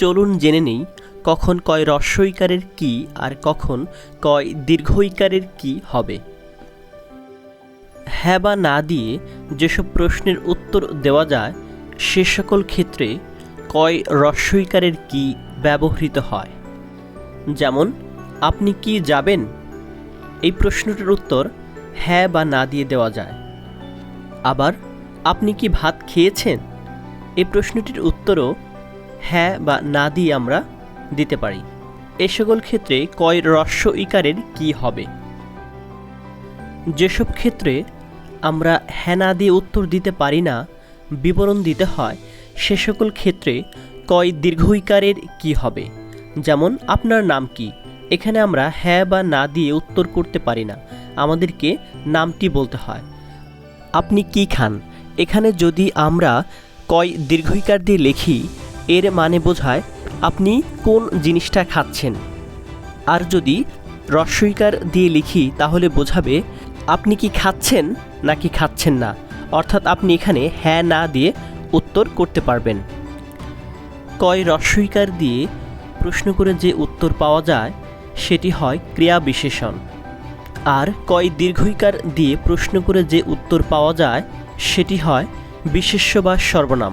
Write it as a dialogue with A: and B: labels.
A: চলুন জেনে নেই কখন কয় রস্বইকারের কি আর কখন কয় দীর্ঘইকারের কি হবে। হ্যাঁ বা না দিয়ে যেসব প্রশ্নের উত্তর দেওয়া যায়, সে সকল ক্ষেত্রে কয় রস্বইকারের কি ব্যবহৃত হয়। যেমন, আপনি কি যাবেন? এই প্রশ্নটির উত্তর হ্যাঁ বা না দিয়ে দেওয়া যায়। আবার, আপনি কি ভাত খেয়েছেন? এই প্রশ্নটির উত্তরও হ্যাঁ বা না দিয়ে আমরা দিতে পারি। এ সকল ক্ষেত্রে কয় রস্য ইকারের কি হবে? যেসব ক্ষেত্রে আমরা হ্যাঁ না দিয়ে উত্তর দিতে পারি না, বিবরণ দিতে হয়, সে সকল ক্ষেত্রে কয় দীর্ঘইকারের কী হবে? যেমন, আপনার নাম কি? এখানে আমরা হ্যাঁ বা না দিয়ে উত্তর করতে পারি না। আমাদেরকে নামটি বলতে হয়। আপনি কি খান? এখানে যদি আমরা কয় দীর্ঘইকার দিয়ে লিখি এর মানে বোঝায় আপনি কোন জিনিসটা খাচ্ছেন। আর যদি রস্বইকার দিয়ে লিখি, তাহলে বোঝাবে আপনি কি খাচ্ছেন নাকি খাচ্ছেন না। অর্থাৎ আপনি এখানে হ্যাঁ না দিয়ে উত্তর করতে পারবেন। কয় রস্বইকার দিয়ে প্রশ্ন করে যে উত্তর পাওয়া যায়, সেটি হয় ক্রিয়া বিশেষণ। আর কয় দীর্ঘইকার দিয়ে প্রশ্ন করে যে উত্তর পাওয়া যায়, সেটি হয় বিশেষ্য বা সর্বনাম।